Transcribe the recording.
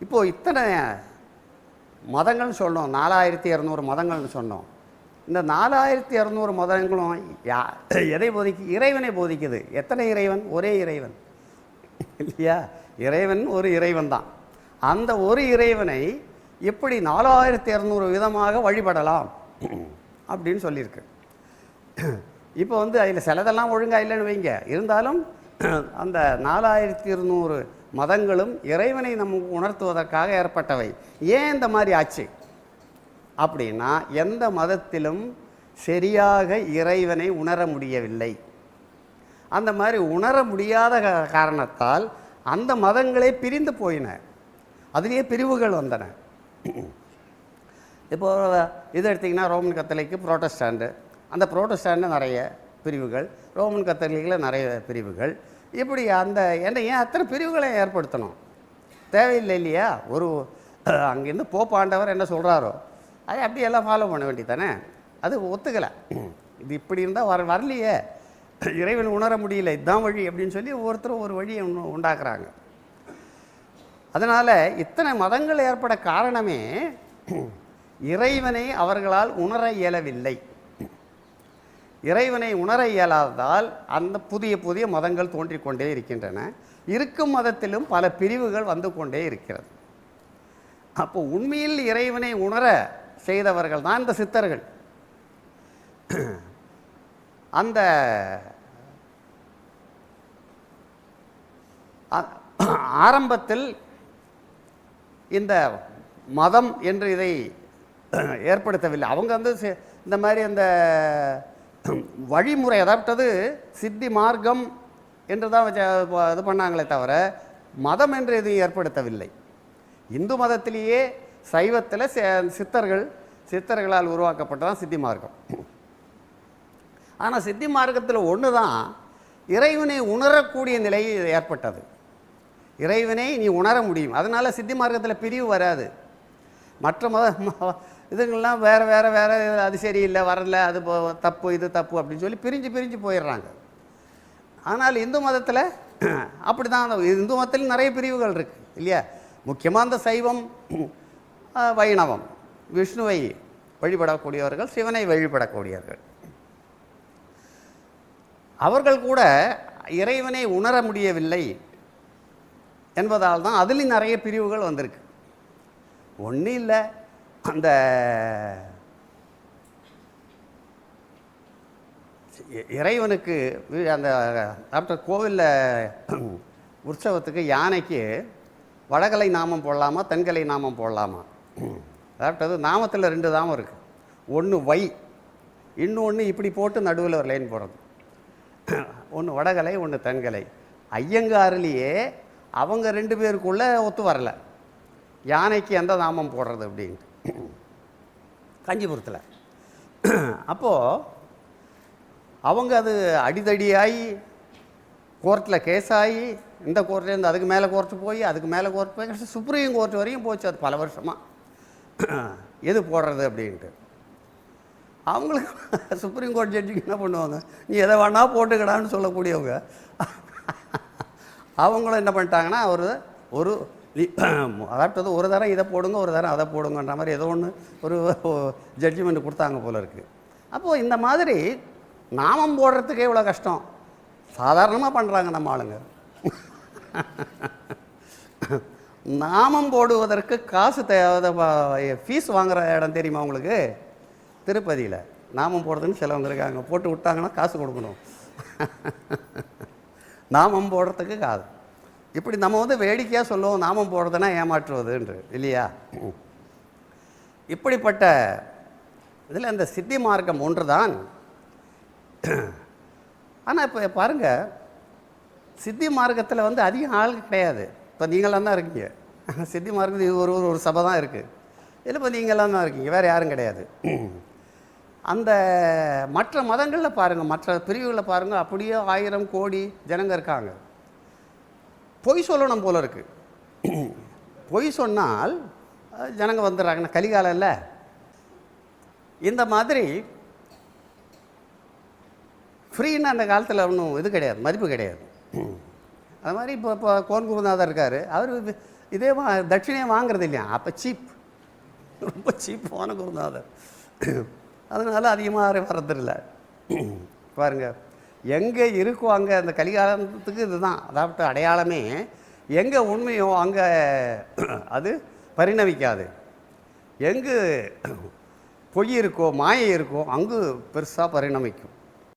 இப்போது இத்தனை மதங்கள்னு சொன்னோம். நாலாயிரத்தி இரநூறு மதங்கள்னு சொன்னோம். இந்த நாலாயிரத்தி இரநூறு மதங்களும் யா எதை போதிக்கு இறைவனை போதிக்குது. எத்தனை இறைவன்? ஒரே இறைவன். இல்லையா? இறைவன் ஒரு இறைவன் தான். அந்த ஒரு இறைவனை எப்படி நாலாயிரத்தி இரநூறு விதமாக வழிபடலாம் அப்படின்னு சொல்லியிருக்கு. இப்போ வந்து அதில் சிலதெல்லாம் ஒழுங்காக இல்லைன்னு வைங்க. இருந்தாலும் அந்த நாலாயிரத்தி இருநூறு மதங்களும் இறைவனை நமக்கு உணர்த்துவதற்காக ஏற்பட்டவை. ஏன் இந்த மாதிரி ஆச்சு? அப்படின்னா எந்த மதத்திலும் சரியாக இறைவனை உணர முடியவில்லை. அந்த மாதிரி உணர முடியாத காரணத்தால் அந்த மதங்களே பிரிந்து போயின. அதிலேயே பிரிவுகள் வந்தன. இப்போ இது எடுத்திங்கன்னா ரோமன் கத்தலிக்கு புரோட்டஸ்டாண்டு. அந்த புரோட்டஸ்டாண்டு நிறைய பிரிவுகள் ரோமன் கத்தலிக்கில் நிறைய பிரிவுகள். இப்படி அந்த என்ன ஏன் அத்தனை பிரிவுகளை ஏற்படுத்தணும்? தேவையில்லை இல்லையா? ஒரு அங்கேருந்து போப்பாண்டவர் என்ன சொல்கிறாரோ அதை அப்படி எல்லாம் ஃபாலோ பண்ண வேண்டியதானே அது ஒத்துக்கலை. இது இப்படி இருந்தால் வர வரலையே. இறைவன் உணர முடியல இதுதான் வழி அப்படின்னு சொல்லி ஒவ்வொருத்தரும் ஒரு வழியை உண்டாக்குறாங்க. அதனால் இத்தனை மதங்கள் ஏற்பட காரணமே இறைவனை அவர்களால் உணர இயலவில்லை. இறைவனை உணர இயலாததால் அந்த புதிய புதிய மதங்கள் தோன்றிக்கொண்டே இருக்கின்றன. இருக்கும் மதத்திலும் பல பிரிவுகள் வந்து கொண்டே இருக்கிறது. அப்போ உண்மையில் இறைவனை உணர செய்தவர்கள் தான் இந்த சித்தர்கள். அந்த ஆரம்பத்தில் இந்த மதம் என்று இதை ஏற்படுத்தவில்லை. அவங்க வந்து இந்த மாதிரி அந்த வழிமுறை அதாவது சித்தி மார்க்கம் என்று தான் இது பண்ணாங்களே தவிர மதம் என்று எதுவும் ஏற்படுத்தவில்லை. இந்து மதத்திலேயே சைவத்தில் சித்தர்கள் சித்தர்களால் உருவாக்கப்பட்டதான் சித்தி மார்க்கம். ஆனால் சித்தி மார்க்கத்தில் ஒன்று தான் இறைவனை உணரக்கூடிய நிலை ஏற்பட்டது. இறைவனை நீ உணர முடியும். அதனால் சித்தி மார்க்கத்தில் பிரிவு வராது. மற்ற மத இதுங்கெல்லாம் வேறு வேறு வேறு அது சரியில்லை வரல அது போ- தப்பு இது தப்பு அப்படின்னு சொல்லி பிரிஞ்சு பிரிஞ்சு போயிடுறாங்க. ஆனால் இந்து மதத்தில் அப்படி தான் இந்து மதத்தில் நிறைய பிரிவுகள் இருக்குது இல்லையா? முக்கியமாக அந்த சைவம் வைணவம் விஷ்ணுவை வழிபடக்கூடியவர்கள் சிவனை வழிபடக்கூடியவர்கள். அவர்கள் கூட இறைவனை உணர முடியவில்லை என்பதால் தான் அதுலேயும் நிறைய பிரிவுகள் வந்திருக்கு. ஒன்றும் இல்லை. அந்த இ- இறைவனுக்கு அந்த டாக்டர் கோவிலில் உற்சவத்துக்கு யானைக்கு வடகலை நாமம் போடலாமா தென்கலை நாமம் போடலாமா? அதாவது நாமத்தில் ரெண்டு தாமம் இருக்குது ஒன்று வை இன்னொன்று இப்படி போட்டு நடுவில் ஒரு லைன் போடுறது. ஒன்று வடகலை ஒன்று தென்கலை. ஐயங்காரிலேயே அவங்க ரெண்டு பேருக்குள்ளே ஒத்து வரல. யானைக்கு எந்த நாமம் போடுறது அப்படின்ட்டு. காஞ்சிபுரத்தில். அப்போது அவங்க அது அடிதடியாகி கோர்ட்டில் கேஸ் ஆகி இந்த கோர்ட்லேருந்து அதுக்கு மேலே கோர்ட்டு போய் அதுக்கு மேலே கோர்ட் போய் சுப்ரீம் கோர்ட் வரையும் போச்சு அது பல வருஷமாக எது போடுறது அப்படின்ட்டு. அவங்களுக்கு சுப்ரீம் கோர்ட் ஜட்ஜுக்கு என்ன பண்ணுவாங்க? நீ எதை வேணா போட்டுக்கடான்னு சொல்லக்கூடியவங்க. அவங்களும் என்ன பண்ணிட்டாங்கன்னா ஒரு ஒரு அதாவது ஒரு தரம் இதை போடுங்க ஒரு தரம் அதை போடுங்கன்ற மாதிரி ஏதோ ஒன்று ஒரு ஜட்ஜ்மெண்ட் கொடுத்தாங்க போல இருக்குது அப்போது இந்த மாதிரி நாமம் போடுறதுக்கே இவ்வளோ கஷ்டம். சாதாரணமாக பண்ணுறாங்க நம்ம ஆளுங்க. நாமம் போடுவதற்கு காசு தேவை ஃபீஸ் வாங்குகிற இடம் தெரியுமா உங்களுக்கு? திருப்பதியில். நாமம் போடுறதுன்னு சிலவங்க இருக்காங்க. போட்டு விட்டாங்கன்னா காசு கொடுக்கணும். நாமம் போடுறதுக்கு காது இப்படி நம்ம வந்து வேடிக்கையாக சொல்லுவோம் நாமம் போடுறதுனா ஏமாற்றுவதுன்று இல்லையா? இப்படிப்பட்ட இதில் இந்த சித்தி மார்க்கம் ஒன்று தான் ஆனால் இப்போ பாருங்கள் சித்தி மார்க்கத்தில் வந்து அதிக ஆள் கிடையாது. இப்போ நீங்களாம் தான் இருக்கீங்க. சித்தி மார்க்கத்தில் ஒரு ஒரு ஒரு சபை தான் இருக்குது இதில் இப்போ நீங்களாம் தான் இருக்கீங்க வேறு யாரும் கிடையாது. அந்த மற்ற மதங்களில் பாருங்கள் மற்ற பிரிவுகளில் பாருங்கள் அப்படியே ஆயிரம் கோடி ஜனங்க இருக்காங்க. பொய் சொல்லணும் போல இருக்குது பொய் சொன்னால் ஜனங்க வந்துடுறாங்கன்னா கலிகாலம் இல்லை. இந்த மாதிரி ஃப்ரீன்னு அந்த காலத்தில் ஒன்றும் இது கிடையாது. மதிப்பு கிடையாது. அது மாதிரி இப்போ இப்போ கோன் குருநாதர் இருக்கார். அவர் இதே வா தட்சிணையை வாங்குறது இல்லையா? அப்போ சீப். ரொம்ப சீப்பான குருநாதர். அதனால் அதிகமாக வர்றதில்லை. பாருங்க. எங்கே இருக்கோ அங்கே அந்த கலிகாலத்துக்கு இதுதான். அதாவது அடையாளமே எங்கே உண்மையோ அங்கே அது பரிணமிக்காது. எங்கு பொய் இருக்கோ மாயை இருக்கோ அங்கு பெருசாக பரிணமிக்கும்.